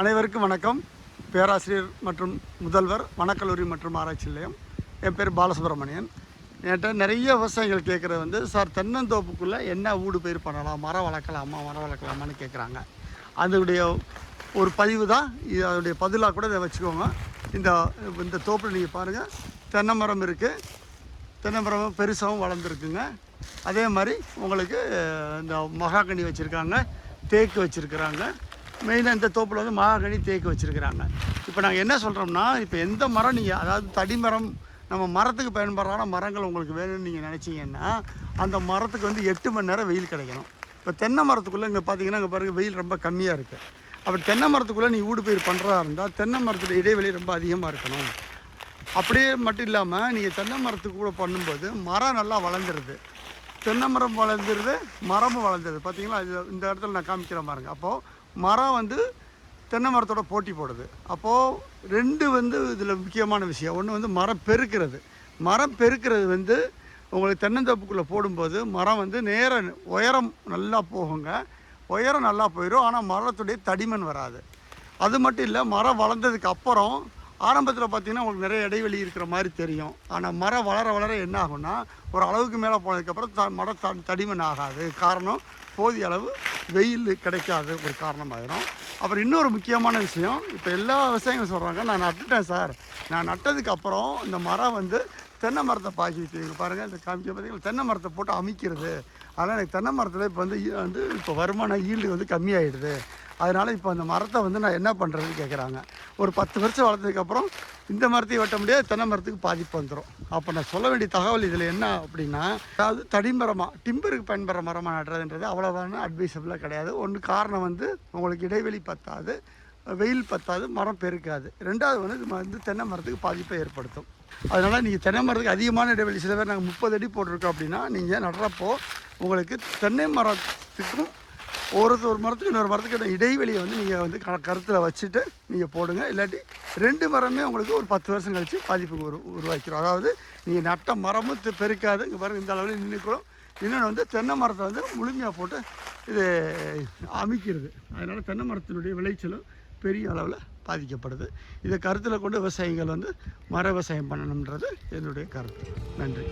அனைவருக்கும் வணக்கம். பேராசிரியர் மற்றும் முதல்வர் வனக்கல்லூரி மற்றும் ஆராய்ச்சி நிலையம். என் பேர் பாலசுப்ரமணியன். என்கிட்ட நிறைய விவசாயிகள் கேட்குறது வந்து சார் தென்னந்தோப்புக்குள்ளே என்ன ஊடு பயிர் பண்ணலாம்? மரம் வளர்க்கலாமா? மரம் வளர்க்கலாமான்னு கேட்குறாங்க. அதனுடைய ஒரு பதிவு தான். இது அதனுடைய பதிலாக கூட இதை வச்சுக்கோங்க. இந்த இந்த தோப்பில் நீங்கள் பாருங்கள் தென்னை மரம் இருக்குது தென்னை மரம் பெருசாகவும் வளர்ந்துருக்குங்க. அதே மாதிரி உங்களுக்கு இந்த மகாகனி வச்சுருக்காங்க. தேக்கு வச்சுருக்குறாங்க. மெயினாக இந்த தோப்பில் வந்து மாகனி தேக்கு வச்சுருக்குறாங்க. இப்போ நாங்கள் என்ன சொல்கிறோம்னா இப்போ எந்த மரம் நீங்கள் அதாவது தடி மரம் நம்ம மரத்துக்கு பயன்படுறான மரங்கள் உங்களுக்கு வேணும்னு நீங்கள் நினச்சிங்கன்னா அந்த மரத்துக்கு வந்து எட்டு மணி நேரம் வெயில் கிடைக்கணும். இப்போ தென்னை மரத்துக்குள்ளே இங்கே பார்த்தீங்கன்னா இங்கே பாருங்கள் வெயில் ரொம்ப கம்மியாக இருக்குது அப்போ தென்னை மரத்துக்குள்ளே நீ ஊடு பயிர் பண்ணுறதா இருந்தால் தென்னை மரத்தில் இடைவெளி ரொம்ப அதிகமாக இருக்கணும். அப்படியே மட்டும் இல்லாமல் நீங்கள் தென்னை மரத்துக்கு கூட பண்ணும்போது மரம் நல்லா வளர்ந்துருது. தென்னை மரம் வளர்ந்துருது மரமும் வளர்ந்துருது. பார்த்தீங்களா இது இந்த இடத்துல நான் காமிக்கிற பாருங்க. அப்போது மரம் வந்து தென்னை மரத்தோட போட்டி போடுது. அப்போது ரெண்டு வந்து இதில் முக்கியமான விஷயம். ஒன்று வந்து மரம் பெருக்கிறது. மரம் பெருக்கிறது வந்து உங்களுக்கு தென்னந்தோப்புக்குள்ளே போடும்போது மரம் வந்து நேர உயரம் நல்லா போகுங்க. உயரம் நல்லா போயிடும் ஆனால் மரத்துடைய தடிமன் வராது. அது மட்டும் இல்லை மரம் வளர்ந்ததுக்கு அப்புறம் ஆரம்பத்தில் பார்த்தீங்கன்னா உங்களுக்கு நிறைய இடைவெளி இருக்கிற மாதிரி தெரியும். ஆனால் மரம் வளர வளர என்ன ஆகும்னா ஒரு அளவுக்கு மேலே போனதுக்கப்புறம் த மரம் த தடிமன் ஆகாது. காரணம் போதிய அளவு வெயில் கிடைக்காது ஒரு காரணமாயிரும். அப்புறம் இன்னொரு முக்கியமான விஷயம் இப்போ எல்லா விவசாயிகளும் சொல்கிறாங்க நான் நட்டுட்டேன் சார். நான் நட்டதுக்கு அப்புறம் இந்த மரம் வந்து தென்னை மரத்தை பாய்ச்சி பாருங்கள் இந்த காமிக்க பார்த்தீங்கன்னா தென்னை மரத்தை போட்டு அமைக்கிறது. அதனால் எனக்கு தென்னை மரத்தில் இப்போ வந்து ஈ- வந்து இப்போ வருமான ஈல்டு வந்து கம்மியாயிடுது. அதனால் இப்போ அந்த மரத்தை வந்து நான் என்ன பண்ணுறதுன்னு கேட்குறாங்க ஒரு பத்து வருஷம் வளர்த்ததுக்கப்புறம் இந்த மரத்தையும் வெட்ட முடியாது தென்னை மரத்துக்கு பாதிப்பு வந்துடும் அப்போ நான் சொல்ல வேண்டிய தகவல் இதில் என்ன அப்படின்னா அதாவது தடிமரமாக டிம்பருக்கு பயன்படுற மரமாக நடுறதுன்றது அவ்வளோவான அட்வைசபிளாக கிடையாது. ஒன்று காரணம் வந்து உங்களுக்கு இடைவெளி பத்தாது வெயில் பத்தாது மரம் பெருக்காது. ரெண்டாவது வந்து இது வந்து தென்னை மரத்துக்கு பாதிப்பை ஏற்படுத்தும். அதனால் நீங்கள் தென்னை மரத்துக்கு அதிகமான இடைவெளி சில பேர் நாங்கள் முப்பது அடி போட்டிருக்கோம் அப்படின்னா நீங்கள் நடுறப்போ உங்களுக்கு தென்னை மரத்துக்கும் ஒரு ஒரு மரத்துக்கு இன்னொரு மரத்துக்கு இடைவெளியை வந்து நீங்கள் வந்து க கருத்தில் வச்சுட்டு நீங்கள் போடுங்க. இல்லாட்டி ரெண்டு மரமே உங்களுக்கு ஒரு பத்து வருஷம் கழித்து பாதிப்பு உரு உருவாக்கிறோம் அதாவது நீங்கள் நட்ட மரமும் பெருக்காது. இங்கே பாருங்கள் இந்த அளவில் நின்றுக்கிறோம் இன்னொன்று வந்து தென்னை மரத்தை வந்து முழுமையாக போட்டு இது அமைக்கிறது அதனால் தென்னை மரத்தினுடைய விளைச்சலும் பெரிய அளவில் பாதிக்கப்படுது. இதை கருத்தில் கொண்டு விவசாயிகள் வந்து மர விவசாயம் பண்ணணுன்றது என்னுடைய கருத்து. நன்றி.